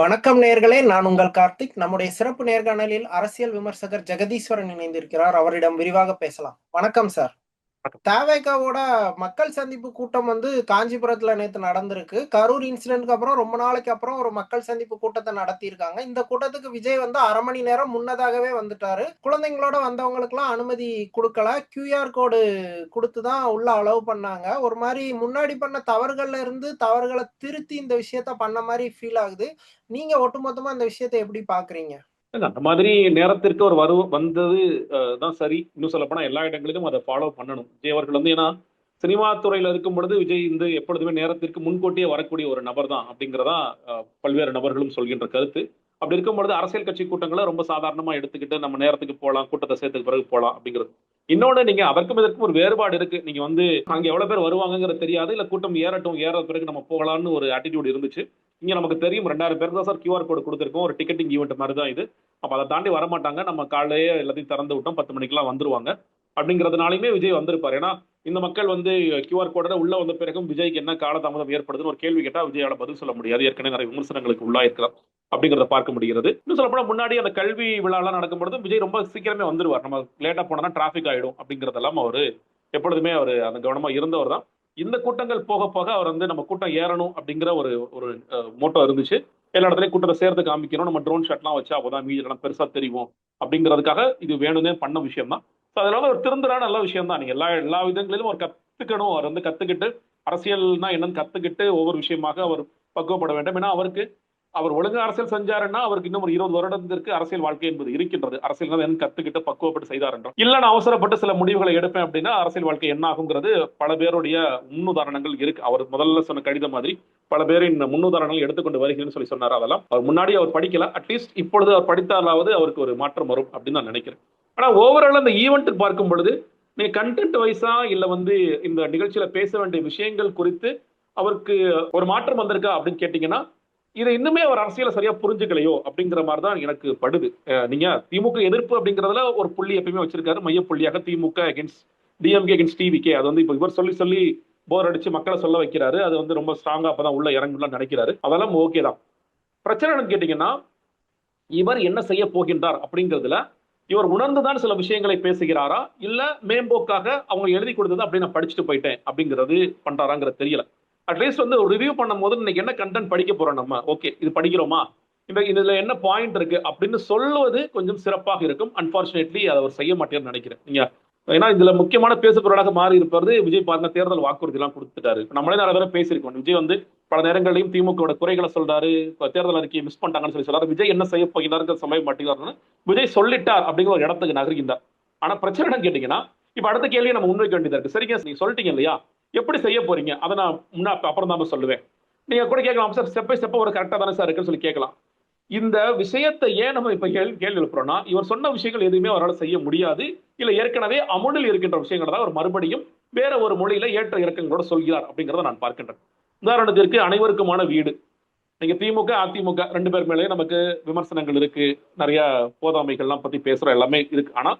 வணக்கம் நேர்களே நான் உங்கள் கார்த்திக். நம்முடைய சிறப்பு நேர்காணலில் அரசியல் விமர்சகர் ஜெகதீஸ்வரன் இணைந்திருக்கிறார். அவரிடம் விரிவாக பேசலாம். வணக்கம் சார். தேவைக்காவோட மக்கள் சந்திப்பு கூட்டம் வந்து காஞ்சிபுரத்துல நேத்து நடந்திருக்கு. கரூர் இன்சிடென்ட்க்கு அப்புறம் ரொம்ப நாளைக்கு அப்புறம் ஒரு மக்கள் சந்திப்பு கூட்டத்தை நடத்தியிருக்காங்க. இந்த கூட்டத்துக்கு விஜய் வந்து அரை மணி நேரம் முன்னதாகவே வந்துட்டாரு. குழந்தைங்களோட வந்தவங்களுக்குலாம் அனுமதி கொடுக்கல. கியூஆர் கோடு கொடுத்துதான் உள்ள அலோவ் பண்ணாங்க. ஒரு மாதிரி முன்னாடி பண்ண தவறுகள்ல இருந்து தவறுகளை திருத்தி இந்த விஷயத்த பண்ண மாதிரி ஃபீல் ஆகுது. நீங்க ஒட்டுமொத்தமா இந்த விஷயத்தை எப்படி பாக்குறீங்க? அந்த மாதிரி நேரத்திற்கு ஒரு வரு வந்தது தான் சரி. இன்னும் சொல்ல போனா எல்லா இடங்களிலும் அதை ஃபாலோ பண்ணணும். விஜய் அவர்கள் வந்து ஏன்னா சினிமா துறையில இருக்கும் பொழுது விஜய் இந்த எப்பொழுதுமே நேரத்திற்கு முன்கூட்டியே வரக்கூடிய ஒரு நபர் தான் அப்படிங்கிறதா பல்வேறு நபர்களும் சொல்கின்ற கருத்து. அப்படி இருக்கும் பொழுது அரசியல் கட்சி கூட்டங்களை ரொம்ப சாதாரணமா எடுத்துக்கிட்டு நம்ம நேரத்துக்கு போகலாம் கூட்டத்தை சேர்த்துக்கு பிறகு போகலாம் அப்படிங்கிறது. இன்னொன்னு நீங்க அதற்கும் இதற்கும் ஒரு வேறுபாடு இருக்கு. நீங்க வந்து அங்க எவ்வளவு பேர் வருவாங்கங்கிறது தெரியாது. இல்ல கூட்டம் ஏறட்டும் ஏற பிறகு நம்ம போகலாம்னு ஒரு ஆட்டிடியூட் இருந்துச்சு. இங்க நமக்கு தெரியும் ரெண்டாயிரம் பேருக்கு தான் சார் கியூஆர் கோடு கொடுத்துருக்கோம். ஒரு டிக்கெட்டிங் ஈவெண்ட் மாதிரி தான் இது. அப்ப அதை தாண்டி வர மாட்டாங்க நம்ம காலையே எல்லாத்தையும் திறந்து விட்டோம். பத்து மணிக்கெல்லாம் வந்துருவாங்க. அப்படிங்கிறதுனாலுமே விஜய் வந்திருப்பார். ஏன்னா இந்த மக்கள் வந்து கியூஆர் கோடில் உள்ள வந்த பிறகும் விஜய்க்கு என்ன காலதாமதம் ஏற்படுதுன்னு ஒரு கேள்வி கேட்டால் விஜயால பதில் சொல்ல முடியாது. ஏற்கனவே நிறைய விமர்சனங்களுக்கு உள்ளாயிருக்கலாம் அப்படிங்கிறத பார்க்க முடிகிறது. இன்னும் சொல்ல போனா முன்னாடி அந்த கல்வி விழாலாம் நடக்கும் விஜய் ரொம்ப சீக்கிரமே வந்துருவார். நம்ம லேட்டாக போனா டிராஃபிக் ஆயிடும் அப்படிங்கிறதெல்லாம் அவர் எப்பொழுதுமே அவர் அந்த கவனமாக இருந்தவர் தான். இந்த கூட்டங்கள் போக போக அவர் வந்து நம்ம கூட்டம் ஏறணும் அப்படிங்கிற ஒரு ஒரு மோட்டோ இருந்துச்சு. எல்லா இடத்துலையும் கூட்டத்தை சேர்த்து காமிக்கணும். நம்ம ட்ரோன் ஷாட்லாம் வச்சா அப்போதான் மீதி எல்லாம் பெருசாக தெரியும் அப்படிங்கிறதுக்காக இது வேணும்னே பண்ண விஷயம் தான் ஸோ அதனால ஒரு திருந்துறான நல்ல விஷயம் தான் நீங்க எல்லா எல்லா விதங்களிலும் அவர் கத்துக்கணும். அவர் வந்து கத்துக்கிட்டு அரசியல்னா என்னன்னு கத்துக்கிட்டு ஒவ்வொரு விஷயமாக அவர் பக்குவப்பட வேண்டும். ஏன்னா அவருக்கு அவர் ஒழுங்கு அரசியல் செஞ்சாருன்னா அவருக்கு இன்னும் ஒரு இருபது வருடத்திற்கு அரசியல் வாழ்க்கை என்பது இருக்கின்றது. அரசியல் என்ன கத்துக்கிட்டு பக்குவப்பட்டு செய்தார் என்றும் இல்ல நான் அவசரப்பட்டு சில முடிவுகளை எடுப்பேன் அப்படின்னா அரசியல் வாழ்க்கை என்ன ஆகுங்கிறது பல பேருடைய முன்னுதாரணங்கள் இருக்கு. அவர் முதல்ல சொன்ன கடிதம் மாதிரி பல பேரின் முன்னுதாரணங்கள் எடுத்துக்கொண்டு வருகிறேன்னு சொல்லி சொன்னார் அதெல்லாம். அவர் முன்னாடி அவர் படிக்கல. அட்லீஸ்ட் இப்பொழுது அவர் படித்தாலாவது அவருக்கு ஒரு மாற்றம் வரும் அப்படின்னு நான் நினைக்கிறேன். ஆனால் ஓவரால் அந்த ஈவெண்ட் பார்க்கும் பொழுது நீங்க கண்டென்ட் வைஸா இல்ல வந்து இந்த நிகழ்ச்சியில பேச வேண்டிய விஷயங்கள் குறித்து அவருக்கு ஒரு மாற்றம் வந்திருக்கா அப்படின்னு கேட்டீங்கன்னா இதை இன்னுமே அவர் அரசியலை சரியா புரிஞ்சுக்கலையோ அப்படிங்கிற மாதிரி தான் எனக்கு படுது. நீங்க திமுக எதிர்ப்பு அப்படிங்கறதுல ஒரு புள்ளி எப்பயுமே வச்சிருக்காரு. மைய புள்ளியாக திமுக அகேன்ஸ்ட் டிஎம்கே அகேன்ஸ்ட் டிவிகே அது வந்து இப்போ இவர் சொல்லி சொல்லி போர் அடிச்சு மக்களை சொல்ல வைக்கிறாரு. அது வந்து ரொம்ப ஸ்ட்ராங்கா அப்பதான் உள்ள இறங்கலாம் நினைக்கிறாரு. அதெல்லாம் ஓகே தான். பிரச்சனை என்னன்னு கேட்டீங்கன்னா இவர் என்ன செய்ய போகின்றார் அப்படிங்கிறதுல இவர் உணர்ந்துதான் சில விஷயங்களை பேசுகிறாரா? இல்ல மேம்போக்காக அவங்க எழுதி கொடுத்தது அப்படியே நான் படிச்சுட்டு போயிட்டேன் அப்படிங்கிறது பண்றாராங்கிறது தெரியல. அட்லீஸ்ட் வந்து ஒரு ரிவ்யூ பண்ணும்போது இன்னைக்கு என்ன கண்டென்ட் படிக்க போறோம் நம்ம? ஓகே இது படிக்கிறோமா? இந்த இதுல என்ன பாயிண்ட் இருக்கு? அப்படின்னு சொல்லுவது கொஞ்சம் சிறப்பாக இருக்கும். அன்பார்ச்சுனேட்லி அதை அவர் செய்ய மாட்டேன்னு நினைக்கிறேன். நீங்க ஏன்னா இதுல முக்கியமான பேசுபொருளாக மாறி இருப்பது விஜய் பாருங்க தேர்தல் வாக்குறுதி எல்லாம் கொடுத்துட்டாரு நம்மளே நிறைய தடவை பேசியிருக்கோம். விஜய் வந்து பல நேரங்களிலும் திமுக குறைகளை சொல்றாரு. தேர்தல் அறிக்கையை மிஸ் பண்ணிட்டாங்கன்னு சொல்லி சொல்றாரு. விஜய் என்ன செய்ய போகிறாருங்கிற சமயம் மாட்டேங்கிறாருன்னு விஜய் சொல்லிட்டார் அப்படிங்கிற ஒரு இடத்துக்கு நகர்கின்றார். ஆனா பிரச்சனை என்னன்னு கேட்டீங்கன்னா இப்ப அடுத்த கேள்வியை நம்ம முன்வைக்க வேண்டியதா இருக்கு. சரிங்க நீங்க சொல்லிட்டீங்க இல்லையா? எப்படி செய்ய போறீங்க? அதை நான் முன்னா அப்புறம் தான் சொல்லுவேன். நீங்க கூட கேட்கலாம். சார் ஸ்டெப் பை ஸ்டெப் ஒரு கரெக்டா தானே சார் இருக்குன்னு சொல்லி கேட்கலாம். இந்த விஷயத்தை ஏன் நம்ம இப்ப கேள்வி கேள்வி எழுப்புறோம்னா இவர் சொன்ன விஷயங்கள் எதுவுமே அவரால் செய்ய முடியாது. இல்ல ஏற்கனவே அமுலில் இருக்கின்ற விஷயங்களை தான் அவர் மறுபடியும் வேற ஒரு மொழியில ஏற்ற இறக்கங்களோட சொல்கிறார் அப்படிங்கிறத நான் பார்க்கின்றேன். உதாரணத்திற்கு அனைவருக்குமான வீடு. நீங்க திமுக அதிமுக ரெண்டு பேர் மேலேயே நமக்கு விமர்சனங்கள் இருக்கு. நிறைய போதாமைகள்லாம் பத்தி பேசுற எல்லாமே இருக்கு. ஆனா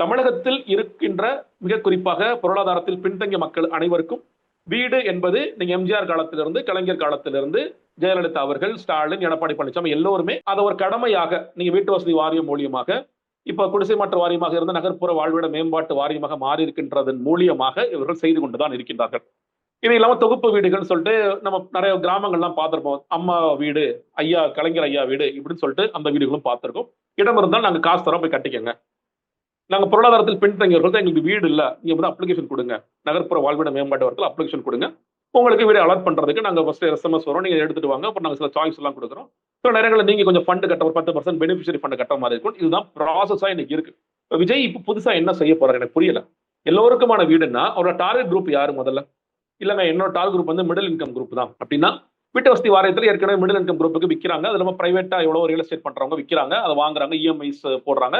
தமிழகத்தில் இருக்கின்ற மிக குறிப்பாக பொருளாதாரத்தில் பின்தங்கிய மக்கள் அனைவருக்கும் வீடு என்பது நீங்க எம்ஜிஆர் காலத்திலிருந்து கலைஞர் காலத்திலிருந்து ஜெயலலிதா அவர்கள் ஸ்டாலின் எடப்பாடி பழனிசாமி எல்லோருமே அதை ஒரு கடமையாக நீங்க வீட்டு வசதி வாரியம் மூலியமாக இப்ப குடிசை மாற்று வாரியமாக இருந்த நகர்ப்புற வாழ்விட மேம்பாட்டு வாரியமாக மாறி இருக்கின்றதன் மூலியமாக இவர்கள் செய்து கொண்டுதான் இருக்கின்றார்கள். இது இல்லாம தொகுப்பு வீடுகள் சொல்லிட்டு நம்ம நிறைய கிராமங்கள்லாம் பார்த்திருப்போம். அம்மா வீடு ஐயா கலைஞர் ஐயா வீடு இப்படின்னு சொல்லிட்டு அந்த வீடுகளும் பார்த்திருக்கோம். இடம் இருந்தால் நாங்க காசு தரோம் போய் கட்டிக்கோங்க. நாங்கள் பொருளாதாரத்தில் பின்தங்கியவர்கள் தான் எங்களுக்கு வீடு இல்லை நீங்க வந்து அப்ளிகேஷன் கொடுங்க. நகர்ப்புற வாழ்விட மேம்பாட்டு வரத்தில் அப்ளிகேஷன் கொடுங்க. உங்களுக்கு வீடு அலாட் பண்றதுக்கு நாங்க ஃபர்ஸ்ட் எஸ்எம்எஸ் வரும் நீங்க எடுத்துட்டு வாங்க. அப்புறம் நாங்கள் சில சாய்ஸ் எல்லாம் கொடுக்குறோம். சில நேரங்களில் நீங்க கொஞ்சம் ஃபண்ட் கட்ட ஒரு பத்து பர்சன்ட் பெனிஃபிஷரி ஃபண்ட் கட்ட மாதிரி இருக்கும். இதுதான் ப்ராசஸாக இன்னைக்கு இருக்கு. இப்போ விஜய் இப்போ புதுசா என்ன செய்ய போகிறார் எனக்கு புரியல. எல்லோருக்குமான வீடுன்னா அவரோட டார்கெட் குரூப் யார் முதல்ல? இல்லங்க என்னோட டார்கெட் குரூப் வந்து மிடில் இன்கம் குரூப் தான். அப்படின்னா வீட்டு வசதி வாரியத்தில் ஏற்கனவே மிடில் இன்கம் குரூப்புக்கு விற்கிறாங்க அது இல்லாமல் பிரைவேட்டா எவ்வளவு ரியல் எஸ்டேட் பண்றவங்க விற்கிறாங்க அதை வாங்குறாங்க இஎம்ஐஸ் போடுறாங்க.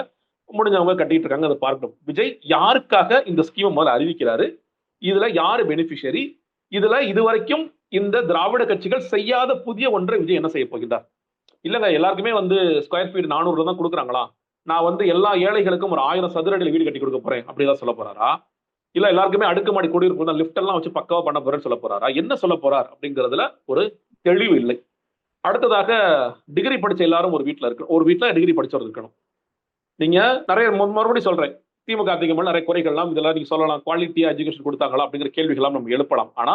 முடிஞ்சவங்க கட்டிட்டு இருக்காங்க அதை பார்க்கணும். விஜய் யாருக்காக இந்த ஸ்கீமை முதல்ல அறிவிக்கிறாரு? இதுல யாரு பெனிஃபிஷரி இதுல இதுவரைக்கும் இந்த திராவிட கட்சிகள் செய்யாத புதிய ஒன்றை விஜய் என்ன செய்ய போகின்றார்? இல்லங்க எல்லாருக்குமே வந்து ஸ்கொயர் ஃபீட் நானூறு தான் கொடுக்குறாங்களா? நான் வந்து எல்லா ஏழைகளுக்கும் ஒரு ஆயிரம் சதுர அடியில் வீடு கட்டி கொடுக்க போறேன் அப்படிதான் சொல்ல போறாரா? இல்ல எல்லாருக்குமே அடுக்குமாடி குடியிருப்பு லிஃப்ட் எல்லாம் வச்சு பக்காவா பண்ண போறேன்னு சொல்ல போறாரா? என்ன சொல்ல போறார் அப்படிங்கிறதுல ஒரு தெளிவு இல்லை. அடுத்ததாக டிகிரி படிச்ச எல்லாரும் ஒரு வீட்ல இருக்கணும் ஒரு வீட்ல டிகிரி படிச்சவர் இருக்கணும். நீங்க நிறைய மறுபடியும் சொல்றேன். திமுக அதிகமாக நிறைய குறைகள்லாம் இதெல்லாம் நீங்க சொல்லலாம். குவாலிட்டியா எஜுகேஷன் கொடுத்தாங்களா அப்படிங்கிற கேள்விகள்லாம் நம்ம எழுப்பலாம். ஆனா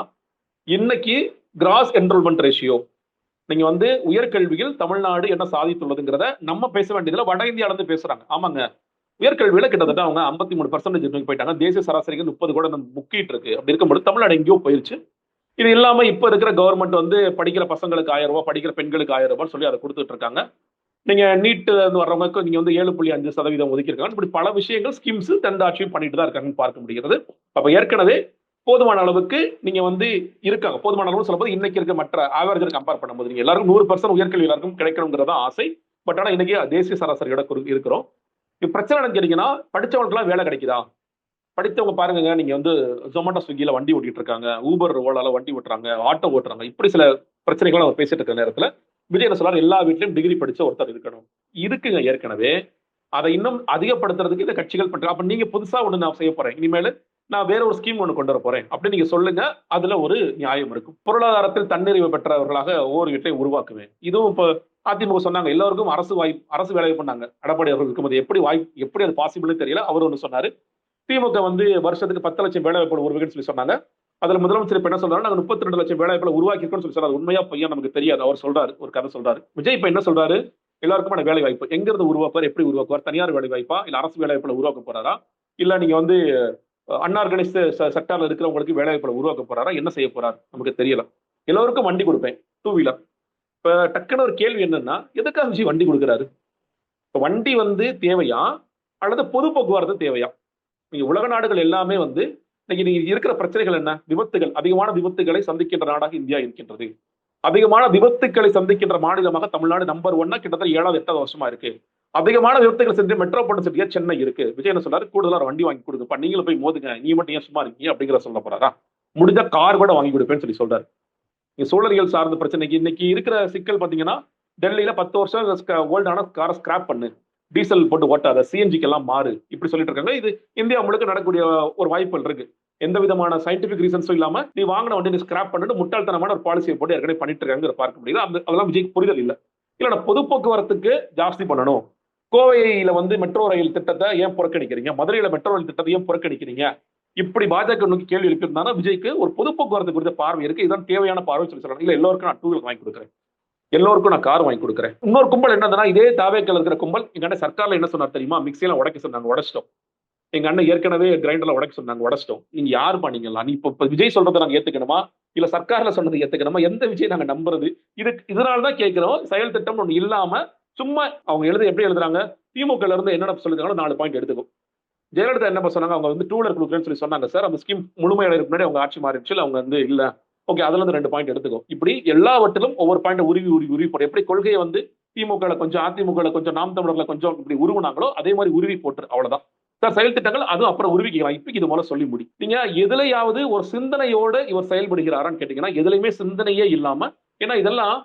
இன்னைக்கு கிராஸ் என்ரோல்மெண்ட் ரேஷியோ நீங்க வந்து உயர்கல்வியில் தமிழ்நாடு என்ன சாதித்துள்ளதுங்கிறத நம்ம பேச வேண்டியதுல வட இந்தியால இருந்து பேசுறாங்க. ஆமாங்க. உயர்கல்வியில கிட்டத்தட்ட அவங்க 53% மூணு பர்சன்டேஜ் போயிட்டாங்க. தேசிய சராசரிக்கு முப்பது கூட முக்கிட்டு இருக்கு. அப்படி இருக்கும்போது தமிழ்நாடு எங்கேயோ போயிருச்சு. இது இல்லாம இப்ப இருக்கிற கவர்மெண்ட் வந்து படிக்கிற பசங்களுக்கு ஆயிரம் ரூபாய் படிக்கிற பெண்களுக்கு ஆயிரம் ரூபாய் சொல்லி அதை கொடுத்துட்டு இருக்காங்க. நீங்க நீட்டு வர்றவங்களுக்கு நீங்க வந்து ஏழு புள்ளி அஞ்சு சதவீதம் ஒதுக்கியிருக்காங்க. இப்படி பல விஷயங்கள் ஸ்கீம்ஸ் தந்தாட்சியும் பண்ணிட்டு தான் இருக்காங்கன்னு பார்க்க முடிகிறது. அப்ப ஏற்கனவே போதுமான அளவுக்கு நீங்க வந்து இருக்காங்க. போதுமான அளவு சொல்லும்போது இன்னைக்கு இருக்க மற்ற ஆவரேஜ் கம்பேர் பண்ணும்போது நீங்க எல்லாருக்கும் நூறு பர்சன்ட் உயர்கல்வி எல்லாருக்கும் கிடைக்கணுங்கிறதா ஆசை. பட் ஆனா இன்னைக்கு தேசிய சராசரியோட குறி- இருக்கிறோம். இப்போ பிரச்சனை என்னன்னு கேட்டீங்கன்னா வேலை கிடைக்குதா? படித்தவங்க பாருங்க நீங்க வந்து ஜொமேட்டோ ஸ்விக்கில வண்டி ஓட்டிட்டு இருக்காங்க. ஊபர் ஓலால வண்டி ஓட்டுறாங்க ஆட்டோ ஓட்டுறாங்க. இப்படி சில பிரச்சனைகள் அவங்க பேசிட்டு இருக்கிற நேரத்துல விஜய் என்ன சொல்றாரு? எல்லா வீட்லயும் டிகிரி படிச்ச ஒருத்தர் இருக்கணும். இருக்குங்க ஏற்கனவே. அதை இன்னும் அதிகப்படுத்துறதுக்கு இந்த கட்சிகள் பண்ற அப்ப நீங்க புதுசா ஒண்ணு நான் செய்ய போறேன். இனிமேல் நான் வேற ஒரு ஸ்கீம் ஒன்று கொண்டு வர போறேன். அப்படி நீங்க சொல்லுங்க. அதுல ஒரு நியாயம் இருக்கும். பொருளாதாரத்தில் தன்னிறைவு பெற்றவர்களாக ஒவ்வொரு வீட்டையும் உருவாக்குவேன். இதுவும் இப்போ அதிமுக சொன்னாங்க. எல்லாருக்கும் அரசு வாய்ப்பு அரசு வேலை பண்ணாங்க. எடப்பாடி அவர்கள் இருக்கும்போது எப்படி வாய்ப்பு எப்படி அது பாசிபிள்னு தெரியல. அவர் ஒன்று சொன்னாரு. திமுக வந்து வருஷத்துக்கு பத்து லட்சம் வேலை வாய்ப்பு உருவாக்குன்னு சொல்லி சொன்னாங்க. அதுல முதலமைச்சர் இப்ப என்ன சொல்றாரு நாங்க முப்பத்தி ரெண்டு லட்சம் வேலை உருவாக்கி உருவாக்கிருக்கோம்னு சொல்லி சொல்றாரு. உண்மையா பையன் நமக்கு தெரியாது. அவர் சொல்றாரு ஒரு கதை சொல்றாரு. விஜய் இப்ப என்ன சொல்றாரு? எல்லாருக்குமான வேலை வாய்ப்பு எங்க இருந்து உருவாக்குவார் எப்படி உருவாக்குவார்? தனியார் வேலை வாய்ப்பா இல்ல அரசு வேலை வாய்ப்புல உருவாக்க போறாரா? இல்ல நீங்க வந்து அன்ஆர்கனைஸ்டு செக்டர்ல இருக்கிறவங்களுக்கு வேலை வாய்ப்புல உருவாக்க போறாரா? என்ன செய்ய போறாரு? நமக்கு தெரியல. எல்லோருக்கும் வண்டி கொடுப்பேன். டூ வீலர் இப்ப டக்குன்னு ஒரு கேள்வி என்னன்னா எதுக்காக விஜய் வண்டி கொடுக்குறாரு? இப்ப வண்டி வந்து தேவையா? அல்லது பொது போக்குவரத்து தேவையா? நீங்க உலக நாடுகள் எல்லாமே வந்து இன்னைக்கு நீங்க இருக்கிற பிரச்சனைகள் என்ன? விபத்துகள். அதிகமான விபத்துகளை சந்திக்கின்ற நாடாக இந்தியா இருக்கின்றது. அதிகமான விபத்துக்களை சந்திக்கின்ற மாநிலமாக தமிழ்நாடு நம்பர் ஒன்னா கிட்டத்தட்ட ஏழாவது எட்டாவது வருஷமா இருக்கு. அதிகமான விபத்துகள் செஞ்சு மெட்ரோபாலிட்டன் சிட்டியா சென்னை இருக்கு. விஜய் என்ன சொல்றாரு? கூடுதலா வண்டி வாங்கி கொடுக்குப்பா நீங்களும் போய் மோதுங்க. நீ மட்டும் ஏன் சும்மா இருக்கீங்க? அப்படிங்கிற சொல்ல போறாரா? முடிஞ்ச கார் கூட வாங்கி கொடுப்பேன்னு சொல்லி சொல்றாரு. இங்க சூழலியல் சார்ந்த பிரச்சனைக்கு இன்னைக்கு இருக்கிற சிக்கல் பாத்தீங்கன்னா டெல்லியில பத்து வருஷம் ஓல்டான காரை ஸ்கிராப் பண்ணு. டீசல் போட்டு ஓட்டாத சிஎன்ஜிக்கு எல்லாம் மாறு இப்படி சொல்லிட்டு இருக்காங்க. இது இந்தியா முழுக்க நடக்கக்கூடிய ஒரு வாய்ப்புகள் இருக்கு. எந்த விதமான சயின்டிபிக் ரீசன்ஸும் இல்லாம நீ வாங்கின வண்டி நீ ஸ்கிராப் பண்ணிட்டு முட்டாள்தனமான ஒரு பாலிசியை போட்டு ஏற்கனவே பண்ணிட்டு இருக்காங்க பார்க்க முடியுது. அந்த அதெல்லாம் விஜய்க்கு புரிதல் இல்லை. இல்ல நான் பொது போக்குவரத்துக்கு ஜாஸ்தி பண்ணணும். கோவையில வந்து மெட்ரோ ரயில் திட்டத்தை ஏன் புறக்கணிக்கிறீங்க? மதுரையில மெட்ரோ ரயில் திட்டத்தை ஏன் புறக்கணிக்கிறீங்க? இப்படி பாஜக நோக்கி கேள்வி எழுப்பியிருந்தாங்கன்னா விஜய்க்கு ஒரு பொது போக்குவரத்து குறித்த பார்வை இருக்கு. இதுதான் தேவையான பார்வை சொல்லி சொல்றாங்க இல்ல எல்லோருக்கும் நான் டூ வீலர் வாங்கி கொடுக்குறேன். எல்லோருக்கும் நான் கார் வாங்கி கொடுக்குறேன். இன்னொரு கும்பல் என்னதுன்னா இதே தாவேக்கல் இருக்கிற கும்பல் எங்க அண்ணன் சர்க்கார்ல என்ன சொன்னார் தெரியுமா? மிக்சியெல்லாம் உடைக்க சொன்னாங்க உடச்சிட்டோம். எங்க அண்ணன் ஏற்கனவே கிரைண்டர்ல உடைக்க சொன்னாங்க உடச்சிட்டோம். நீங்க யார் பண்ணீங்களா நீ இப்ப இப்ப விஜய் சொல்றதை நாங்க ஏத்துக்கணுமா? இல்ல சர்க்கார்ல சொன்னது ஏத்துக்கணுமா? எந்த விஜய் நாங்க நம்புறது? இது இதனால தான் கேட்கிறோம். செயல் திட்டம் ஒண்ணு இல்லாம சும்மா அவங்க எழுத எப்படி எழுதுறாங்க? திமுக இருந்து என்னென்ன சொல்லிருக்காங்களோ நாலு பாயிண்ட் எடுத்துக்கும். ஜெயலலிதா என்ன சொன்னாங்க? அவங்க வந்து டூலர் கொடுக்குறேன்னு சொல்லி சொன்னாங்க. சார் அந்த ஸ்கீம் முழுமையாக முன்னாடி அவங்க ஆட்சி மாறிடுச்சு அவங்க வந்து இல்ல. ஓகே அதுல இருந்து ரெண்டு பாயிண்ட் எடுத்துக்கோ. இப்படி எல்லாவற்றிலும் ஒவ்வொரு பாயிண்ட் உருவி உருவி உருவி போட்டு எப்படி கொள்கையை வந்து திமுக கொஞ்சம் அதிமுக கொஞ்சம் நாம் தமிழர்ல கொஞ்சம் இப்படி உருவினாங்களோ அதே மாதிரி உருவி போட்டு அவ்வளவுதான். சார் செயல் திட்டங்கள் அதுவும் அப்புறம் உருவிக்கலாம். இப்ப இது போல சொல்லி முடி. நீங்க எதுலையாவது ஒரு சிந்தனையோட இவர் செயல்படுகிறாரான்னு கேட்டீங்கன்னா எதுலையுமே சிந்தனையே இல்லாம ஏன்னா இதெல்லாம்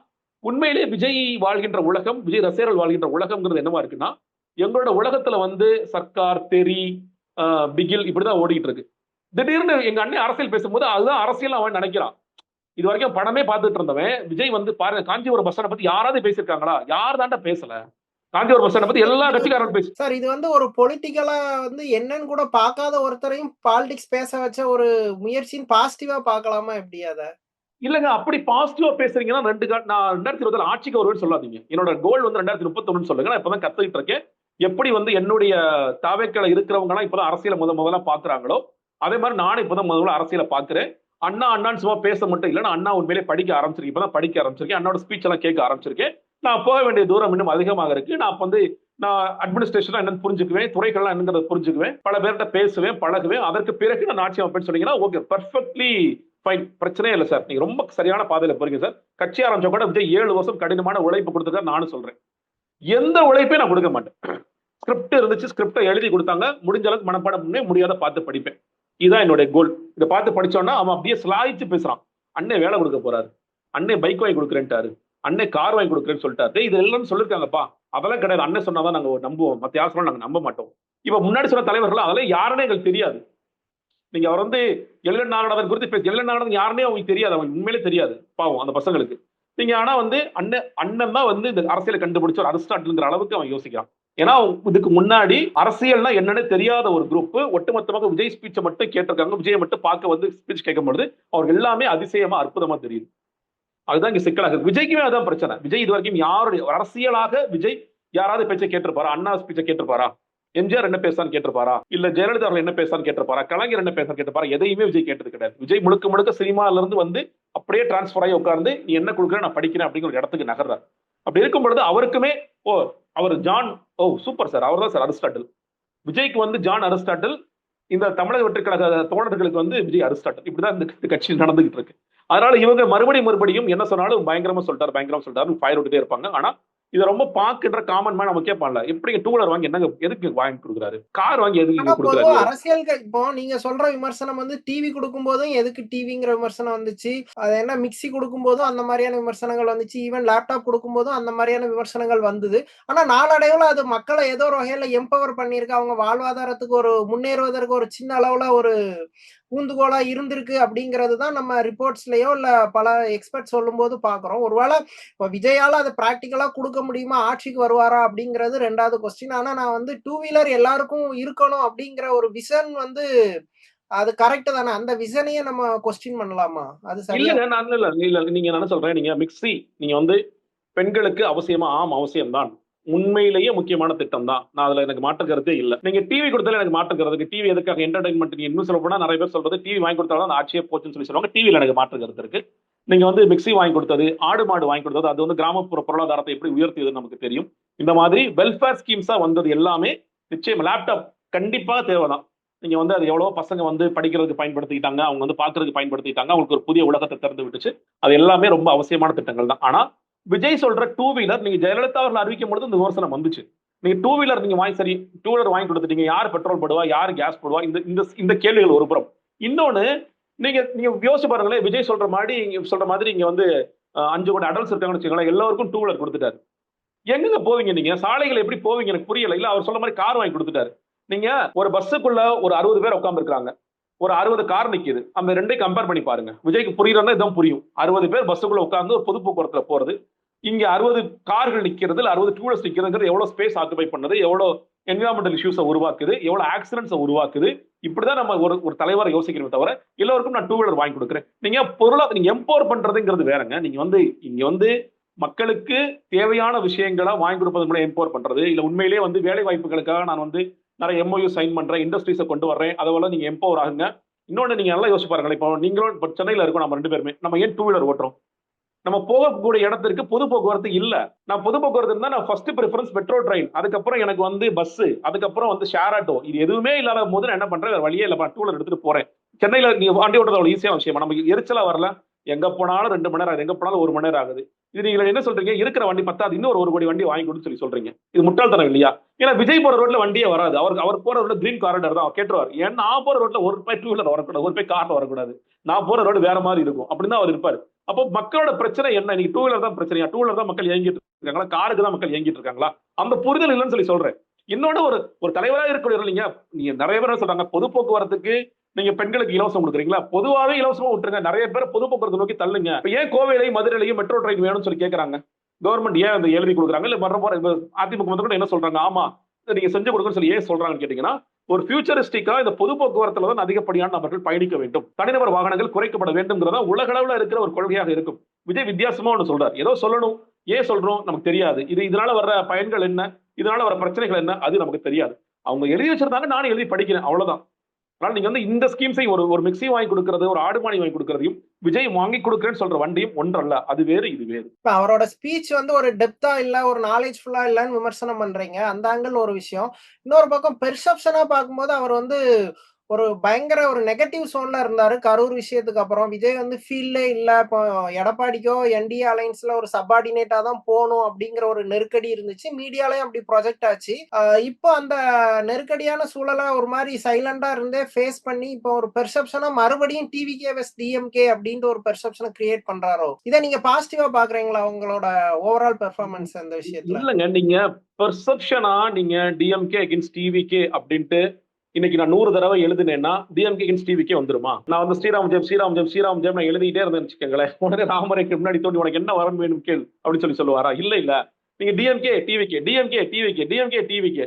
உண்மையிலே விஜய் வாழ்கின்ற உலகம் விஜய் ரசிகர்கள் வாழ்கின்ற உலகம்ங்கிறது என்னவா இருக்குன்னா எங்களோட உலகத்துல வந்து சர்க்கார் தெரி ஆஹ், பிகில் இப்படிதான் ஓடிட்டு இருக்கு. திடீர்னு எங்க அண்ணன் அரசியல் பேசும்போது அதுதான் அரசியல் அவன் நினைக்கிறான். இது வரைக்கும் படமே பார்த்துட்டு இருந்தவன். விஜய் வந்து பாருங்க காஞ்சிபுரம் பஸ் ஸ்டாண்டை பத்தி யாராவது பேசியிருக்காங்களா? யார் தாண்டா பேசல? காஞ்சிபுரம் பஸ் ஸ்டாண்டை பத்தி எல்லா கட்சிக்காரரும் பேசி சார் இது வந்து ஒரு பொலிட்டிக்கலா வந்து என்னன்னு கூட பார்க்காத ஒருத்தரையும் பாலிடிக்ஸ் பேச வச்ச ஒரு முயற்சின்னு பாசிட்டிவா பார்க்கலாமா எப்படி அத? இல்லங்க அப்படி பாசிட்டிவா பேசுறீங்கன்னா ரெண்டு நான் ரெண்டாயிரத்தி இருபதுல ஆட்சிக்கு வருவேன்னு சொல்லாதீங்க. என்னோட கோல் வந்து ரெண்டாயிரத்தி முப்பத்தொன்னு சொல்லுங்க நான் இப்பதான் கத்துக்கிட்டு இருக்கேன். எப்படி வந்து என்னுடைய தாவேக்களை இருக்கிறவங்க எல்லாம் இப்பதான் அரசியல முத முதல்ல பாக்குறாங்களோ அதே மாதிரி நானும் இப்பதான் முதல்ல அரசியல பாக்குறேன் அண்ணா அண்ணான்னு சும்மா பேச மட்டும் இல்லை நான் அண்ணா உண்மையிலே படிக்க ஆரம்பிச்சிருக்கேன் இப்போதான் படிக்க ஆரம்பிச்சிருக்கேன். அண்ணோட ஸ்பீச் எல்லாம் கேட்க ஆரம்பிச்சிருக்கேன். நான் போக வேண்டிய தூரம் இன்னும் அதிகமாக இருக்கு. நான் வந்து நான் அட்மினிஸ்ட்ரேஷன் என்னன்னு புரிஞ்சுக்குவேன். துறைகள்லாம் என்னங்கிறத புரிஞ்சுக்குவேன். பல பேர்கிட்ட பேசுவேன் பழகுவேன். அதற்கு பிறகு நான் ஆட்சி அமைப்பேன்னு சொன்னீங்கன்னா ஓகே பர்ஃபெக்ட்லி ஃபைன் பிரச்சனையே இல்லை சார். நீங்க ரொம்ப சரியான பாதையில போறீங்க சார். கட்சி ஆரம்பிச்ச கூட விஜய் ஏழு வருஷம் கடினமான உழைப்பு கொடுத்துருக்காரு நானும் சொல்றேன். எந்த உழைப்பையும் நான் கொடுக்க மாட்டேன். ஸ்கிரிப்ட் இருந்துச்சு ஸ்கிரிப்டை எழுதி கொடுத்தாங்க. முடிஞ்ச அளவுக்கு மனப்பாடம் பண்ணி முடியாத பார்த்து படிப்பேன். இதுதான் என்னுடைய கோல் இதை பார்த்து படிச்சோன்னா அவன் அப்படியே ஸ்லாயிச்சு பேசுறான். அண்ணே வேலை கொடுக்க போறாரு. அண்ணே பைக் வாங்கி கொடுக்குறேன்ட்டாரு. அண்ணே கார் வாங்கி கொடுக்குறேன்னு சொல்லிட்டாரு. இது எல்லாம் சொல்லிருக்காங்கப்பா. அதெல்லாம் கிடையாது. அண்ணன் சொன்னாதான் நாங்க நம்புவோம். மத்த யார் நாங்க நம்ப மாட்டோம். இப்ப முன்னாடி சொன்ன தலைவர்கள் அதெல்லாம் யாருன்னே எங்களுக்கு தெரியாது. நீங்க அவர் வந்து எல்லன் நாகநாதன் குறித்து பேச எல்என் நாகநாதன் யாருன்னே அவங்களுக்கு தெரியாது. அவங்க உண்மையிலே தெரியாது. பாவம் அந்த பசங்களுக்கு. நீங்க ஆனா வந்து அண்ணன் அண்ணன் தான் வந்து இந்த அரசியலை கண்டுபிடிச்ச ஒரு அரிஸ்டாட்டில்ங்கிற அளவுக்கு அவன் யோசிக்கிறான். ஏன்னா இதுக்கு முன்னாடி அரசியல்னா என்னன்னு தெரியாத ஒரு குரூப் ஒட்டுமொத்தமாக விஜய் ஸ்பீச்சை மட்டும் கேட்டிருக்காங்க. விஜயை மட்டும் பார்க்க வந்து ஸ்பீச் கேட்கும்பொழுது அவருக்கு எல்லாமே அதிசயமா அற்புதமா தெரியுது. அதுதான் இங்க சிக்கலாக இருக்கு. விஜய்க்குமே அதான் பிரச்சனை. விஜய் இது வரைக்கும் யாருடைய அரசியலாக விஜய் யாராவது பேச்சை கேட்டிருப்பாரா? அண்ணா ஸ்பீச்சை கேட்டிருப்பாரா? எம்ஜிஆர் என்ன பேசான்னு கேட்டிருப்பாரா? இல்ல ஜெயலலிதா அவர்கள் என்ன பேசான்னு கேட்டிருப்பாரா? கலைஞர் என்ன பேசான்னு கேட்டிருப்பாரா? எதையுமே விஜய் கேட்டது கிடையாது. விஜய் முழுக்க முழுக்க சினிமால இருந்து வந்து அப்படியே டிரான்ஸ்பர் ஆகி உட்கார்ந்து நீ என்ன கொடுக்குற? நான் படிக்கிறேன் அப்படிங்கிற ஒரு இடத்துக்கு நகர்றாரு. அப்படி இருக்கும் பொழுது அவருக்குமே ஓ அவர் ஜான் ஓ சூப்பர் சார் அவர் தான் சார் அரிஸ்டாட்டில். விஜய்க்கு வந்து ஜான் அரிஸ்டாட்டில் இந்த தமிழக வெற்றி கழக தோழர்களுக்கு வந்து விஜய் அரிஸ்டாட்டில். இப்படிதான் இந்த கட்சி நடந்துகிட்டு இருக்கு. அதனால இவங்க மறுபடியும் மறுபடியும் என்ன சொன்னாலும் பயங்கரமா சொல்லிட்டாரு பயங்கரமா சொல்லிட்டாரு ஃபயர் விட்டுட்டே இருப்பாங்க. ஆனா இதை ரொம்ப பாக்குன்ற காமன் மேன் நம்ம கேட்பான்ல எப்படி டூ வீலர் வாங்கி என்னங்க எதுக்கு வாங்கி கொடுக்குறாரு? கார் வாங்கி எதுக்கு கொடுக்குறாரு? அரசியல் இப்போ நீங்க சொல்ற விமர்சனம் வந்து டிவி கொடுக்கும் போதும் எதுக்கு டிவிங்கிற விமர்சனம் வந்துச்சு? அது என்ன மிக்ஸி கொடுக்கும் போதும் அந்த மாதிரியான விமர்சனங்கள் வந்துச்சு. ஈவன் லேப்டாப் கொடுக்கும் போதும் அந்த மாதிரியான விமர்சனங்கள் வந்தது. ஆனா நாளடைவுல அது மக்களை ஏதோ ஒரு வகையில எம்பவர் பண்ணியிருக்கு. அவங்க வாழ்வாதாரத்துக்கு ஒரு முன்னேறுவதற்கு ஒரு சின்ன அளவுல ஒரு ஊந்துகோலா இருந்திருக்கு அப்படிங்கிறது தான் நம்ம ரிப்போர்ட்ஸ்லயோ இல்ல பல எக்ஸ்பர்ட் சொல்லும்போது பாக்குறோம் ஒருவேளை இப்போ விஜயால அதை பிராக்டிக்கலா கொடுக்க முடியுமா? ஆட்சிக்கு வருவாரா? அப்படிங்கிறது ரெண்டாவது கொஸ்டின் ஆனா நான் வந்து டூ வீலர் எல்லாருக்கும் இருக்கணும் அப்படிங்கிற ஒரு விசன் வந்து அது கரெக்ட் தானே? அந்த விசனையே நம்ம கொஸ்டின் பண்ணலாமா? அது சரியா? இல்லங்க நான் இல்ல இல்ல நீங்க என்ன சொல்றேன் நீங்க மிக்ஸி நீங்க வந்து பெண்களுக்கு அவசியமா ஆம் அவசியம் தான் உண்மையிலேயே முக்கியமான திட்டம் தான் நான் அதுல எனக்கு மாற்று கருத்தே இல்ல. நீங்க டிவி கொடுத்தாலும் எனக்கு மாற்று டிவி எதுக்காக என்டர்டைன்மெண்ட் நீங்க இன்னும் சொல்ல போனா நிறைய பேர் சொல்றது டிவி வாங்கி கொடுத்தாலும் ஆட்சியே போச்சுன்னு சொல்லி சொல்லுவாங்க. டிவில எனக்கு மாற்று கருத்து இருக்கு. நீங்க வந்து மிக்ஸி வாங்கி கொடுத்தது ஆடு மாடு வாங்கி கொடுத்தது அது வந்து கிராமப்புற பொருளாதாரத்தை எப்படி உயர்த்தியதுன்னு நமக்கு தெரியும். இந்த மாதிரி வெல்ஃபேர் ஸ்கீம்ஸா வந்தது எல்லாமே நிச்சயம் லேப்டாப் கண்டிப்பாக தேவைதான். நீங்க வந்து அது எவ்வளவோ பசங்க வந்து படிக்கிறதுக்கு பயன்படுத்திக்கிட்டாங்க அவங்க வந்து பாக்குறதுக்கு பயன்படுத்திக்கிட்டாங்க அவங்களுக்கு ஒரு புதிய உலகத்தை திறந்து விட்டுச்சு. அது எல்லாமே ரொம்ப அவசியமான திட்டங்கள் தான் ஆனா விஜய் சொல்ற டூ வீலர் நீங்க ஜெயலலிதா அவர்கள் அறிவிக்கும் பொழுது இந்த விமர்சனம் வந்துச்சு. நீங்க டூ வீலர் நீங்க வாங்கி சரி டூ வீலர் வாங்கி கொடுத்துட்டீங்க. யார் பெட்ரோல் போடுவா? யார் கேஸ் போடுவா? இந்த இந்த இந்த கேள்விகள் ஒரு புறம். இன்னொன்னு நீங்க நீங்க யோசிச்சு பாருங்களேன் விஜய் சொல்ற மாதிரி சொல்ற மாதிரி இங்க வந்து அஞ்சு கோடி அடல்ஸ் இருக்காங்கன்னு வச்சுக்கோங்களேன் எல்லாருக்கும் டூ வீலர் கொடுத்துட்டாரு. எங்கங்க போவீங்க நீங்க? சாலைகள் எப்படி போவீங்க எனக்கு புரியல. இல்ல அவர் சொல்ற மாதிரி கார் வாங்கி கொடுத்துட்டாரு. நீங்க ஒரு பஸ்ஸுக்குள்ள ஒரு அறுபது பேர் உட்காந்துருக்காங்க ஒரு அறுபது கார் நிற்கிது அந்த ரெண்டையும் கம்பேர் பண்ணி பாருங்க. விஜய்க்கு புரியுறதா இதான் புரியும். அறுபது பேர் பஸ்ஸுக்குள்ள உட்காந்து ஒரு பொது போக்குவரத்துல போறது. இங்க அறுபது கார்கள் நிற்கிறது அறுபது டூ வீலர்ஸ் நிற்கிறதுங்கிறது எவ்வளவு ஸ்பேஸ் ஆக்குபை பண்ணுது எவ்வளவு என்விரான்மெண்டல் இஷ்யூஸை உருவாக்குது எவ்வளவு ஆக்சிடென்ட்ஸை உருவாக்குது. இப்படிதான் நம்ம ஒரு ஒரு தலைவரை யோசிக்கணுமே தவிர எல்லோருக்கும் நான் டூ வீலர் வாங்கி கொடுக்குறேன். நீங்க பொருளா நீங்க எம்பவர் பண்றதுங்கிறது வேறங்க. நீங்க வந்து இங்க வந்து மக்களுக்கு தேவையான விஷயங்களை வாங்கி கொடுப்பது மூலம் எம்பவர் பண்றது இல்ல உண்மையிலேயே வந்து வேலை வாய்ப்புகளுக்காக நான் வந்து நிறைய எம்ஓயு சைன் பண்ணுறேன் இண்டஸ்ட்ரீஸை கொண்டு வர்றேன் அதெல்லாம் நீங்கள் எம்பவர் ஆகுங்க. இன்னொன்று நீங்கள் நல்லா யோசிச்சு பாருங்களேன். இப்போ நீங்களும் இப்போ சென்னையில் இருக்கோம் நம்ம ரெண்டு பேருமே. நம்ம ஏன் டூ வீலர் ஓட்டுறோம்? நம்ம போகக்கூடிய இடத்திற்கு பொது போக்குவரத்து இல்லை. நான் பொது போக்குவரத்து இருந்தால் நான் ஃபர்ஸ்ட் ப்ரிஃபரன்ஸ் மெட்ரோ ட்ரெயின் அதுக்கப்புறம் எனக்கு வந்து பஸ்ஸு அதுக்கப்புறம் வந்து ஷேர் ஆட்டோ இது எதுவுமே இல்லாத போது நான் என்ன பண்ணுறேன் வழியே இல்லை டூ வீலர் எடுத்துட்டு போகிறேன் சென்னையில் நீங்கள் வண்டி ஓட்டுறது அவ்வளோ ஈஸியான விஷயமா? நமக்கு எரிச்சலா வரல? எங்க போனாலும் ரெண்டு மணி நேரம் ஆகுது. எங்க போனாலும் ஒரு மணி நேரம் ஆகுது. இது நீங்க என்ன சொல்றீங்க? இருக்கிற வண்டி பத்தாது இன்னொரு ஒரு கோடி வண்டி வாங்கி கொடுத்து சொல்லி சொல்றீங்க. இது முட்டாள்தனம் இல்லையா? ஏன்னா விஜய் போற ரோட்ல வண்டியே வராது. அவர் அவர் போற ரோட்ல கிரீன் காரிடர் தான். அவர் கேட்டுருவார். ஏன்னா நான் போற ரோட்ல ஒரு பை டூ வீலர் வரக்கூடாது. ஒரு பை கார்ல வரக்கூடாது. நான் போற ரோடு வேற மாதிரி இருக்கும். அப்படின்னு தான் அவர் இருப்பாரு. அப்போ மக்களோட பிரச்சனை என்ன? நீங்க டூ வீலர் தான் பிரச்சனையா? டூ வீலர் தான் மக்கள் இயங்கிட்டு இருக்காங்களா? காருக்கு தான் மக்கள் இயங்கிட்டு இருக்காங்களா? அந்த புரிதல் இல்லைன்னு சொல்லி சொல்றேன். இன்னொன்னு ஒரு ஒரு தலைவராக இருக்கக்கூடிய நீங்க நீங்க நிறைய பேர் என்ன சொல்றாங்க? பொது போக்குவரத்துக்கு நீங்க பெண்களுக்கு இலவசம் கொடுக்குறீங்களா? பொதுவாகவே இலவசமா விட்டுருங்க. நிறைய பேர் பொது போக்குவரத்து நோக்கி தள்ளுங்க. ஏன் கோவையிலையும் மதுரையிலையும் மெட்ரோ ட்ரெயின் வேணும்னு சொல்லி கேட்கறாங்க கவர்மெண்ட் ஏன் அந்த எழுதி கொடுக்குறாங்க? இல்ல வர போற அதிமுக வந்து கூட என்ன சொல்றாங்க? ஆமா. நீங்க செஞ்சு கொடுக்குன்னு சொல்லி ஏன் சொல்றாங்கன்னு கேட்டீங்கன்னா ஒரு ஃபியூச்சரிஸ்டிக்கா இந்த பொது போக்குவரத்துல தான் அதிகப்படியான நபர்கள் பயணிக்க வேண்டும். தனிநபர் வாகனங்கள் குறைக்கப்பட வேண்டும்ங்கிறதா உலகளவுல இருக்கிற ஒரு கொள்கையாக இருக்கும். விஜய் வித்தியாசமா ஒன்று சொல்றாரு. ஏதோ சொல்லணும். ஏன் சொல்றோம்? நமக்கு தெரியாது. இது இதனால வர்ற பயன்கள் என்ன? இதனால வர பிரச்சனைகள் என்ன? அது நமக்கு தெரியாது. அவங்க எழுதி வச்சிருந்தாங்க நானும் எழுதி படிக்கிறேன். அவ்வளவுதான். அதனால நீங்க வந்து இந்த ஸ்கீம்ஸையும் ஒரு ஒரு மிக்ஸி வாங்கி கொடுக்கறது ஒரு ஆடு மாணி வாங்கி கொடுக்கறதையும் விஜய் வாங்கி கொடுக்குறேன்னு சொல்ற வண்டியும் ஒன்றல்ல. அது வேறு இது வேறு. இப்ப அவரோட ஸ்பீச் வந்து ஒரு டெப்தா இல்ல ஒரு நாலேஜ் ஃபுல்லா இல்லன்னு விமர்சனம் பண்றீங்க. அந்த ஆங்கிள் ஒரு விஷயம். இன்னொரு பக்கம் பெர்செப்ஷனா பார்க்கும்போது அவர் வந்து ஒரு பயங்கர ஒரு நெகட்டிவ் சோன்ல இருந்தாரு. கரூர் விஷயத்துக்கு அப்புறம். விஜய் வந்து ஃபீல்டே இல்ல. இப்போ எடப்பாடிக்கோ என்டிஏ அலைன்ஸ்ல ஒரு சப்பார்டினேட்டா தான் போகணும் அப்படிங்கிற ஒரு நெருக்கடி இருந்துச்சு. மீடியாலயும் அப்படி ப்ரொஜெக்ட் ஆச்சு. இப்போ அந்த நெருக்கடியான சூழலை ஒரு மாதிரி சைலண்டா இருந்தே ஃபேஸ் பண்ணி இப்போ ஒரு பெர்செப்ஷனா மறுபடியும் டிவிகே கேஎஸ் டிஎம்கே அப்படின்ற ஒரு பெர்செப்ஷனை கிரியேட் பண்றாரோ? இதை நீங்க பாசிட்டிவா பாக்குறீங்களா உங்களோட ஓவரால் பெர்ஃபார்மன்ஸ் அந்த விஷயத்துல? இல்லங்க. நீங்க பெர்செப்ஷனா நீங்க டிஎம்கே அகேன்ஸ்ட் டிவிகே அப்படின்ட்டு இன்னைக்கு நான் நூறு தடவை எழுதினேன்னா டிஎம்கே டிவிக்கே வந்துருமா? நான் வந்து ஸ்ரீராம் ஜெயம் ஸ்ரீராம் ஜெயம் ஸ்ரீராம் ஜெயம் நான் எழுதிட்டே இருந்தேன் வச்சுக்கோங்களேன். உடனே ராமரைக்கு முன்னாடி தோண்டி உனக்கு என்ன வரன் வேணும் கேள் அப்படின்னு சொல்லி சொல்லுவாரா? இல்ல இல்ல. நீங்க டிஎம்கே டிவிக்கே டிஎம்கே டிவிக்கே டிஎம்கே டிவிக்கே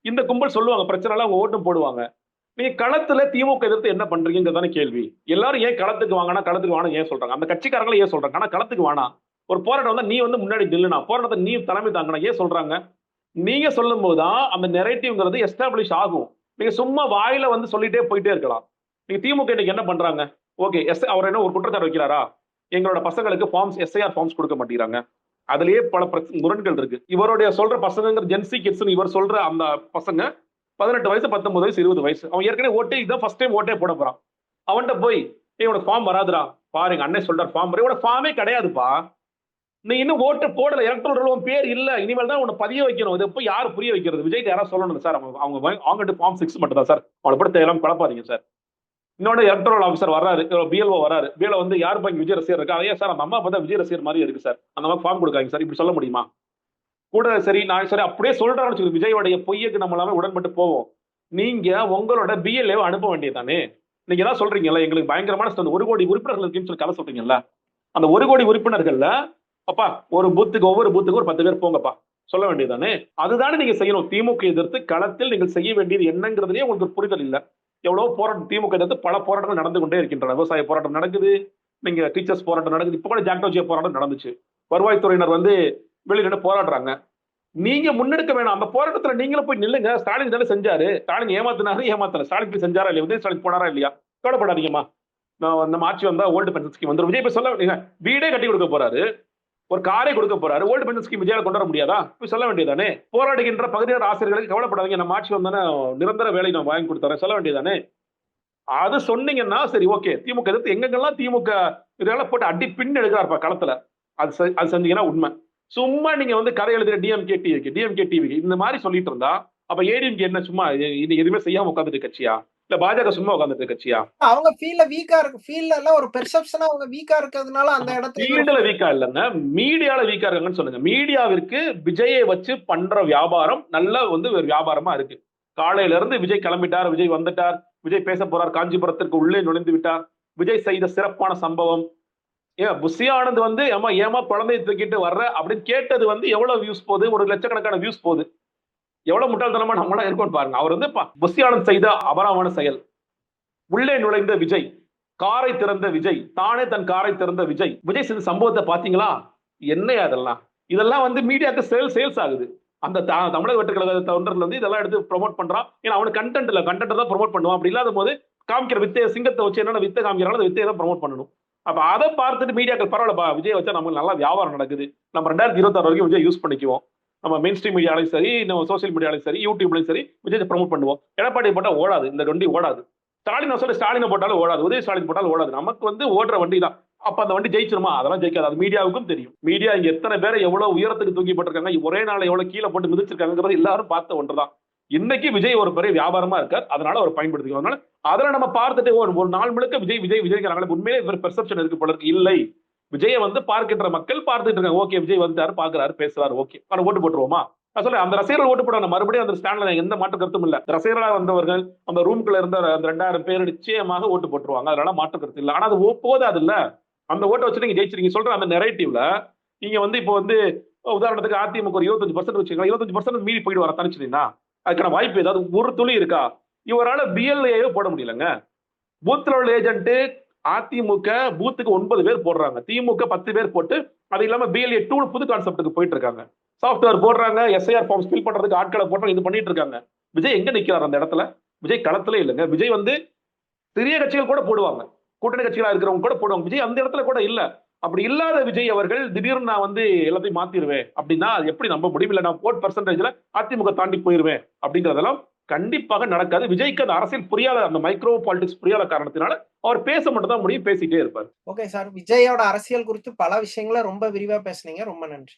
இந்த கும்பல் சொல்லுவாங்க பிரச்சனைலாம் அவங்க ஓட்டும் போடுவாங்க. நீங்க களத்துல திமுக எதிர்த்து என்ன பண்றீங்கிறதான கேள்வி. எல்லாரும் ஏன் களத்துக்கு வாங்கினா களத்துக்கு வாங்க ஏன் சொல்றாங்க? அந்த கட்சிக்காரங்களும் ஏன் சொல்றாங்க? ஆனா களத்துக்கு வானா? ஒரு போராட்டம் வந்து நீ வந்து முன்னாடி நில்லுனா போராட்டத்தை நீ தலைமை தாங்கினா ஏன் சொல்றாங்க? நீங்க சொல்லும் போதுதான் அந்த நெரேட்டிவ்ங்கிறது எஸ்டாப்ளிஷ் ஆகும். நீங்க சும்மா வாயில வந்து சொல்லிட்டே போயிட்டே இருக்கலாம். நீங்க திமுக இன்னைக்கு என்ன பண்றாங்க? ஓகே எஸ் அவர் என்ன ஒரு குற்றச்சாட்டு வைக்கிறாரா? எங்களோட பசங்களுக்கு ஃபார்ம்ஸ் எஸ்ஐஆர் ஃபார்ம்ஸ் கொடுக்க மாட்டேங்கிறாங்க. அதுலயே பல பிரச்சனை முரண்கள் இருக்கு. இவருடைய சொல்ற பசங்க ஜென்சி கிட்ஸ் இவர் சொல்ற அந்த பசங்க பதினெட்டு வயசு பத்தொன்பது வயசு இருபது வயசு. அவன் ஏற்கனவே ஓட்டே இதான் ஃபர்ஸ்ட் டைம் ஓட்டே போட போறான். அவன்கிட்ட போய் இவனோட ஃபார்ம் வராதுடா. பாருங்க அண்ணன் சொல்றார் ஃபார்ம் இவனோட ஃபார்மே கிடையாதுப்பா. நீ இன்னும் ஓட்டு போடல எலக்ட்ரல் உன் பேர் இல்ல இனிமேல் தான் உன்னை பதிய வைக்கணும். இது எப்போ யார் புரிய வைக்கிறது? விஜய் யாராவது சொல்லணும் சார்? அவங்க அவங்க அவங்க ஃபார்ம் சிக்ஸ் மட்டும் தான் சார். அவளை படத்தை எல்லாம் குழப்பாதீங்க சார். இன்னொன்று எலக்ட்ரல் ஆஃபீஸர் வராரு பிஎல்ஓ வராரு பிஎல்ஓ வந்து யார் பாங்க விஜய் ரசிகர் இருக்கா? அதையே சார் அந்த அம்மா பார்த்தா விஜய் ரசிகர் மாதிரி இருக்கு சார். அந்த மாதிரி ஃபார்ம் கொடுக்காங்க சார். இப்படி சொல்ல முடியுமா? கூட சரி நான் சரி அப்படியே சொல்றான்னு வச்சுக்கோங்க. விஜயோடைய பொய்யுக்கு நம்ம எல்லாமே உடன்பட்டு போவோம். நீங்க உங்களோட பிஎல்ஏ அனுப்ப வேண்டியதானே நீங்க ஏதாவது சொல்றீங்கல்ல எங்களுக்கு பயங்கரமான ஒரு கோடி உறுப்பினர்கள் இருக்குன்னு சொல்லி கதை சொல்றீங்கல்ல? அந்த ஒரு கோடி உறுப்பினர்கள்ல அப்பா ஒரு பூத்துக்கு ஒவ்வொரு பூத்துக்கு ஒரு பத்து பேர் போங்கப்பா. சொல்ல வேண்டியதானே அதுதானே நீங்க செய்யணும். திமுக எதிர்த்து களத்தில் நீங்கள் செய்ய வேண்டியது என்னங்கிறதுலயே உங்களுக்கு புரிதல் இல்லை. எவ்வளவு போராட்டம் திமுக எதிர்த்து பல போராட்டங்கள் நடந்து கொண்டே இருக்கின்றன. விவசாய போராட்டம் நடக்குது. நீங்க டீச்சர்ஸ் போராட்டம் நடக்குது. இப்ப கூட ஜாக்டோஜிய போராட்டம் நடந்துச்சு. வருவாய்த்துறையினர் வந்து வெளியில போராடுறாங்க. நீங்க முன்னெடுக்க வேணாம். அந்த போராட்டத்துல நீங்களும் போய் நில்லுங்க. ஸ்டாலின் தானே செஞ்சாரு. ஸ்டாலின் ஏமாத்தினாரு? ஏமாத்தல. ஸ்டாலின் போய் செஞ்சாரா இல்லையா? உதய ஸ்டாலின் போனாரா இல்லையா? கவலைப்படாதீங்கம்மா. நான் நம்ம ஆட்சி வந்தா ஓல்டு பென்ஷன் ஸ்கீம் வந்துடும் விஜய் போய் சொல்ல வீடே கட்டி கொடுக்க போறாரு. ஒரு காரை கொடுக்க போறாரு. ஓல்டு பென்ஷன் ஸ்கீம் விஜயால கொண்டு வர முடியாதா? போய் சொல்ல வேண்டியதானே போராடுகின்ற பகுதியினர் ஆசிரியர்களுக்கு கவலைப்படாதீங்க. நம்ம ஆட்சி வந்தானே நிரந்தர வேலை நான் வாங்கி கொடுத்துறேன். சொல்ல வேண்டியதானே அது சொன்னீங்கன்னா சரி ஓகே. திமுக எதிர்த்து எங்கெங்கெல்லாம் திமுக இதெல்லாம் போட்டு அடி பின் எடுக்கிறாருப்பா களத்துல? அது அது செஞ்சீங்கன்னா உண்மை. சும்மா நீங்க வந்து கதை எழுதுற டிஎம்கே டிவிக்கு டிஎம்கே டிவிக்கு இந்த மாதிரி சொல்லிட்டு இருந்தா அப்ப ஏடிஎம்கே என்ன சும்மா இது- இது எதுவுமே செய்யாம உட்காந்துட்டு கட்சியா? இல்ல பாஜக சும்மா உட்காந்துட்டு கட்சியா? அவங்க ஃபீல்ட்ல வீக்கா இருக்கு ஃபீல்ட்ல எல்லாம் ஒரு பெர்செப்ஷனா அவங்க வீக்கா இருக்கிறதுனால அந்த இடத்துல ஃபீல்டுல வீக்கா இல்லைங்க. மீடியால வீக்கா இருக்காங்கன்னு சொல்லுங்க. மீடியாவிற்கு விஜயை வச்சு பண்ற வியாபாரம் நல்ல வந்து ஒரு வியாபாரமா இருக்கு. காலையில இருந்து விஜய் கிளம்பிட்டார் விஜய் வந்துட்டார் விஜய் பேச போறார் காஞ்சிபுரத்திற்கு உள்ளே நுழைந்து விட்டார். விஜய் செய்த சிறப்பான சம்பவம். ஏன் புஷி ஆனந்த் வந்து ஏமா ஏமா குழந்தைய தூக்கிட்டு வர்ற அப்படின்னு கேட்டது வந்து எவ்வளவு வியூஸ் போகுது? ஒரு லட்சக்கணக்கான வியூஸ் போகுது. எவ்வளவு முட்டாள்தனமா நம்மளாம் இருக்கோம்னு பாருங்க. அவர் வந்து ப- செய்த அபராமான செயல். உள்ளே நுழைந்த விஜய் காரை திறந்த விஜய் தானே தன் காரை திறந்த விஜய். விஜய் செய்த சம்பவத்தை பாத்தீங்களா? என்ன அதெல்லாம் இதெல்லாம் வந்து மீடியாக்கு சேல் சேல்ஸ் ஆகுது. அந்த த- தமிழக வெட்டுக்கழக தொண்டர்ல வந்து இதெல்லாம் எடுத்து ப்ரோமோட் பண்றான். ஏன்னா அவனுக்கு கண்டென்ட் இல்ல. கண்டென்ட் தான் ப்ரோமோட் பண்ணுவான். அப்படி இல்லாத போது காமிக்கிற வித்தையை சிங்கத்தை வச்சு என்னென்ன வித்தை காமிக்கிறாலும் அந்த வித்தையை தான் ப்ரோமோட் பண்ணணும். அப்ப அதை பார்த்துட்டு மீடியாக்கள் பரவாயில்லப்பா விஜய் வச்சா நமக்கு நல்லா வியாபாரம் நடக்குது. நம்ம ரெண்டாயிரத்தி இருபத்தாறு வரைக்கும் விஜய் யூஸ் பண்ணிக்குவோம். நம்ம மெயின் ஸ்ட்ரீம் மீடியாலையும் சரி நம்ம சோசியல் மீடியாலையும் சரி யூடியூப்லையும் சரி விஜய் ப்ரோமோட் பண்ணுவோம். எடப்பாடி போட்டால் ஓடாது இந்த வண்டி ஓடாது. ஸ்டாலின் சொல்லி ஸ்டாலினை போட்டாலும் ஓடாது உதய ஸ்டாலின் போட்டாலும் ஓடாது. நமக்கு வந்து ஓடுற வண்டி தான். அப்ப அந்த வண்டி ஜெயிச்சிருமா? அதெல்லாம் ஜெயிக்காது. அது மீடியாவுக்கும் தெரியும். மீடியா இங்க எத்தனை பேரை எவ்வளவு உயரத்துக்கு தூக்கி போட்டிருக்காங்க ஒரே நாள் எவ்வளவு கீழே போட்டு மிதிச்சிருக்காங்கிறது எல்லாரும் பார்த்த ஒன்றுதான். இன்னைக்கு விஜய் ஒரு பெரிய வியாபாரமா இருக்கார். அதனால அவர் பயன்படுத்திக்கிறோம் அதனால அதெல்லாம் நம்ம பார்த்துட்டு ஒரு ஒரு நாள் முழுக்க விஜய் விஜய் விஜய்ங்கிறாங்களே உண்மையிலே பெர்செப்ஷன் இருக்கு போல இருக்கு. இல்லை. விஜயை வந்து பார்க்கின்ற மக்கள் பார்த்துட்டு இருக்காங்க. ஓகே விஜய் வந்துட்டாரு பாக்குறாரு பேசுறாரு ஓகே. ஆனா ஓட்டு போட்டுருவோமா? நான் சொல்ல அந்த ரசிகர்கள் ஓட்டு போட மறுபடியும் அந்த ஸ்டாண்ட்ல எந்த மாற்று கருத்தும் இல்ல. ரசிகர்களா வந்தவர்கள் அந்த ரூம்குள்ள இருந்த அந்த ரெண்டாயிரம் பேர் நிச்சயமாக ஓட்டு போட்டுருவாங்க. அதனால மாற்று கருத்து இல்ல. ஆனா அது ஓ- அது இல்ல. அந்த ஓட்டை வச்சு நீங்க ஜெயிச்சிருக்கீங்க. சொல்ற அந்த நெரேட்டிவ்ல நீங்க வந்து இப்போ வந்து உதாரணத்துக்கு அதிமுக ஒரு இருபத்தஞ்சு பர்சன்ட் வச்சுக்கலாம் இருபத்தஞ்சு பர்சன்ட் மீறி போயிட்டு வர தனிச்சுட்டீங்கன்னா அதுக்கான வாய்ப்பு ஏதாவது ஒரு துளி இருக்கா? இவரால் பிஎல்ஏவே போட முடியலங்க. பூத்ல உள்ள ஏஜென்ட்டு அதிமுக பூத்துக்கு ஒன்பது பேர் போடுறாங்க. திமுக பத்து பேர் போட்டு அது இல்லாம பிஎல்ஏ டூ புது கான்செப்டுக்கு போயிட்டு இருக்காங்க சாஃப்ட்வேர் போடுறாங்க எஸ்ஐஆர் ஃபார்ம்ஸ் ஃபில் பண்றதுக்கு ஆட்களை போடுறாங்க இது பண்ணிட்டு இருக்காங்க விஜய் எங்க நிக்கிறார் அந்த இடத்துல? விஜய் களத்துல இல்லைங்க. விஜய் வந்து சிறிய கட்சிகள் கூட போடுவாங்க. கூட்டணி கட்சிகளா இருக்கிறவங்க கூட போடுவாங்க. விஜய் அந்த இடத்துல கூட இல்ல. அப்படி இல்லாத விஜய் அவர்கள் திடீர்னு நான் வந்து எல்லாத்தையும் மாத்திருவேன் அப்படின்னா அது எப்படி நம்ப முடியும்? இல்ல நான் ஓட் பர்சன்டேஜ்ல அதிமுக தாண்டி போயிருவேன் அப்படிங்கறதெல்லாம் கண்டிப்பாக நடக்காது. விஜய்க்கு அந்த அரசியல் புரியாத அந்த மைக்ரோ பாலிடிக்ஸ் புரியாத காரணத்தினால அவர் பேச மட்டும் தான் முடியும் பேசிட்டே இருப்பார். ஓகே சார் விஜயோட அரசியல் குறித்து பல விஷயங்களை ரொம்ப விரிவா பேசுனீங்க. ரொம்ப நன்றி.